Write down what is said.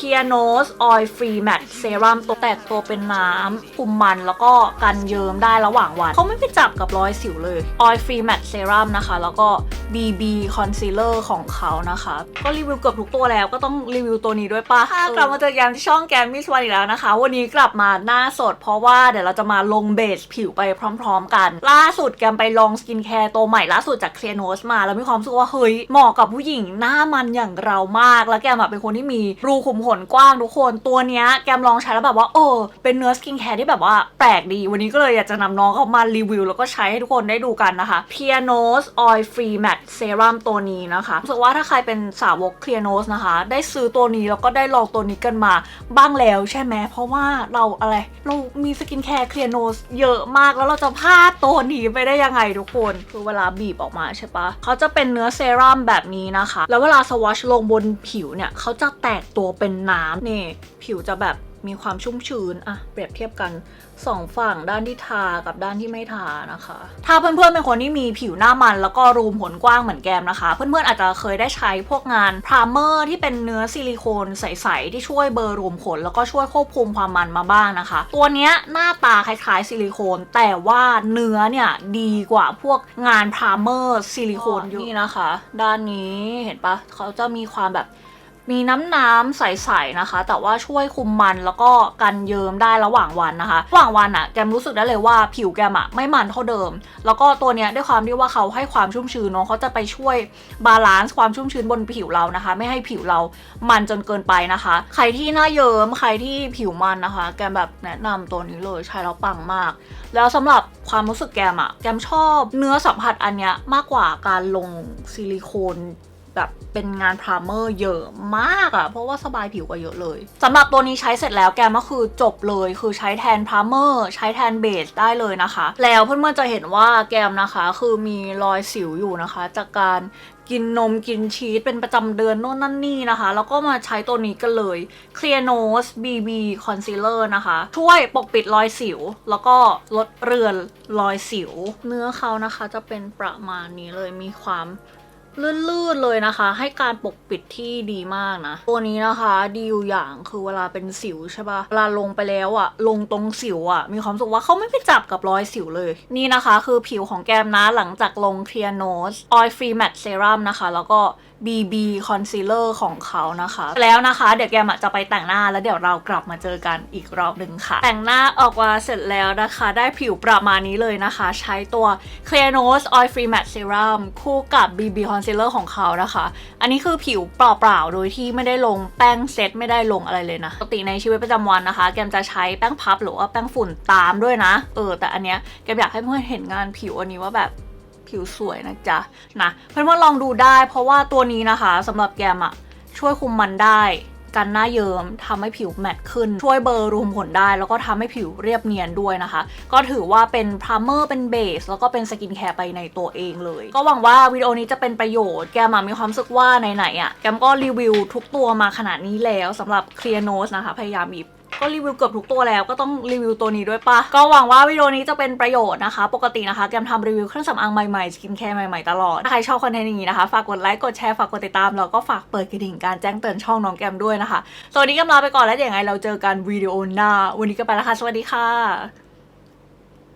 Pianos Oil Free Matte Serum ตัวแตกตัวเป็นน้ำคุมมันแล้วก็กันเยิ้มได้ระหว่างวันเขาไม่ไปจับกับรอยสิวเลย Oil Free Matte Serum นะคะ แล้วก็ BB Concealer ของเขานะคะ ก็รีวิวเกือบทุกตัวแล้วก็ต้องรีวิวตัวนี้ด้วยปะค่ะกลับมาเจอกันที่ช่องแกมมิสวันอีกแล้วนะคะ วันนี้กลับมาหน้าสด เพราะว่าเดี๋ยวเราจะมาลงเบสผิวไปพร้อม ๆ กัน ล่าสุดแกมไปลองสกินแคร์ตัวใหม่ล่าสุดจากเคลียร์โนสมา แล้วมีความรู้สึกว่าเฮ้ยเหมาะกับผู้หญิงหน้ามันอย่างเรามาก แล้วแกมอะเป็นคนที่มีรูขุมขนกว้างทุกคนตัวเนี้ยแกมลองใช้แล้วแบบว่าเออเป็นเนื้อสกินแคร์ที่แบบว่าแปลกดี วันนี้ก็เลยอยากจะนำน้องเข้ามารีวิว แล้วก็ใช้ให้ทุกคนได้ดูกันนะคะ Pianos Oil Free Matte Serum ตัวนี้นะคะรู้สึกว่าถ้าใครเป็นสาวก Clearnos นะคะ ได้ซื้อตัวนี้แล้วก็ได้ลองตัวนี้กันมาบ้างแล้วใช่ไหมเพราะว่าเราอะไรเรามีสกินแคร์ Clearnos เยอะมากแล้วเราจะพลาดตัวนี้ไปได้ยังไงทุกคนคือเวลาบีบออกมาใช่ปะเขาจะเป็นเนื้อเซรั่มแบบนี้นะคะ แล้วเวลาสวอชลงบนผิวเนี่ยเขาจะแตกตัวเป็นน้ำนี่ผิวจะแบบ มีความชุ่มชื้นอะเปรียบเทียบกันสองฝั่งด้านที่ทากับด้านที่ไม่ทานะคะ ถ้าเพื่อนๆเป็นคนที่มีผิวหน้ามัน แล้วก็รูมขนกว้างเหมือนแกมนะคะ เพื่อนๆอาจจะเคยได้ใช้พวกงานพรามเมอร์ที่เป็นเนื้อซิลิโคนใสๆที่ช่วยเบลอร์รูมขน แล้วก็ช่วยควบคุมความมันมาบ้างนะคะ ตัวเนี้ยหน้าตาคล้ายๆซิลิโคน แต่ว่าเนื้อเนี่ยดีกว่าพวกงานพรามเมอร์ซิลิโคนเยอะนี่นะคะ ด้านนี้เห็นปะเขาจะมีความแบบ มีน้ำน้ำใสๆนะคะ แต่ว่าช่วยคุมมันแล้วก็กันเยิ้มได้ระหว่างวันนะคะ ระหว่างวันอะแกมรู้สึกได้เลยว่าผิวแกมอะไม่มันเท่าเดิม แล้วก็ตัวเนี้ยด้วยความที่ว่าเขาให้ความชุ่มชื้นเนาะเขาจะไปช่วยบาลานซ์ความชุ่มชื้นบนผิวเรานะคะ ไม่ให้ผิวเรามันจนเกินไปนะคะ ใครที่หน้าเยิ้มใครที่ผิวมันนะคะ แกมแบบแนะนำตัวนี้เลยใช้แล้วปังมาก แล้วสำหรับความรู้สึกแกมอะแกมชอบเนื้อสัมผัสอันเนี้ยมากกว่าการลงซิลิโคน แบบเป็นงานพรามเมอร์เยอะมากอะเพราะว่าสบายผิวกว่าเยอะเลยสำหรับตัวนี้ใช้เสร็จแล้วแกมก็คือจบเลยคือใช้แทนพรามเมอร์ใช้แทนเบสได้เลยนะคะ แล้วเพื่อนๆจะเห็นว่าแกมนะคะคือมีรอยสิวอยู่นะคะ จากการกินนมกินชีสเป็นประจำเดือนโน่นนั่นนี่นะคะ แล้วก็มาใช้ตัวนี้กันเลย Clear Nose BB Concealer นะคะ ช่วยปกปิดรอยสิว แล้วก็ลดเรือนรอยสิว เนื้อเขานะคะจะเป็นประมาณนี้เลยมีความ ลื่นๆเลยนะคะ ให้การปกปิดที่ดีมากนะ ตัวนี้นะคะดีอยู่อย่างคือเวลาเป็นสิวใช่ปะเวลาลงไปแล้วอะลงตรงสิวอะมีความสุขว่าเขาไม่ไปจับกับรอยสิวเลย นี่นะคะ คือผิวของแก้มนะหลังจากลง Clear Nose Oil Free Matte Serum นะคะ แล้วก็ BB Concealer ของเขานะคะ แล้วนะคะ เดี๋ยวแกมจะไปแต่งหน้าแล้วเดี๋ยวเรากลับมาเจอกันอีกรอบหนึ่งค่ะ แต่งหน้าออกมาเสร็จแล้วนะคะ ได้ผิวประมาณนี้เลยนะคะ ใช้ตัว Clear n o s Oil Free Matte Serum คู่กับ BB Concealer ของเขานะคะ อันนี้คือผิวเปล่าๆ โดยที่ไม่ได้ลงแป้งเซตไม่ได้ลงอะไรเลยนะปกติในชีวิตประจำวันนะคะ แกมจะใช้แป้งพับหรือว่าแป้งฝุ่นตามด้วยนะ เออแต่อันเนี้ยแกมอยากให้เพื่อนเห็นงานผิวอันนี้ว่าแบบ ผิวสวยนะจ๊ะนะเพื่อนๆลองดูได้ เพราะว่าตัวนี้นะคะสำหรับแกมอะช่วยคุมมันได้กันหน้าเยิม้มทำให้ผิวแมตต์ขึ้น ช่วยเบอร์รูมขนได้ แล้วก็ทำให้ผิวเรียบเนียนด้วยนะคะ ก็ถือว่าเป็นพรามเมอร์เป็นเบส แล้วก็เป็นสกินแคร์ไปในตัวเองเลย ก็หวังว่าวิดีโอนี้จะเป็นประโยชน์แกมอะมีความรู้สึกว่าไหนๆอะแกมก็รีวิวทุกตัวมาขนาดนี้แล้วสำหรับ Clear Nose นะคะ พยายามหยิบ ก็รีวิวเกือบทุกตัวแล้วก็ต้องรีวิวตัวนี้ด้วยปะก็หวังว่าวิดีโอนี้จะเป็นประโยชน์นะคะ ปกตินะคะแกมทำรีวิวเครื่องสำอางใหม่ๆสกินแคร์ใหม่ๆตลอดถ้าใครชอบคอนเทนต์อย่างนี้นะคะ ฝากกดไลค์กดแชร์ฝากกดติดตามแล้วก็ฝากเปิดกระดิ่งการแจ้งเตือนช่องน้องแกมด้วยนะคะสวัสดีแกมลาไปก่อนแล้วเดี๋ยวยังไงเราเจอกันวิดีโอหน้า วันนี้ก็ไปแล้วค่ะสวัสดีค่ะ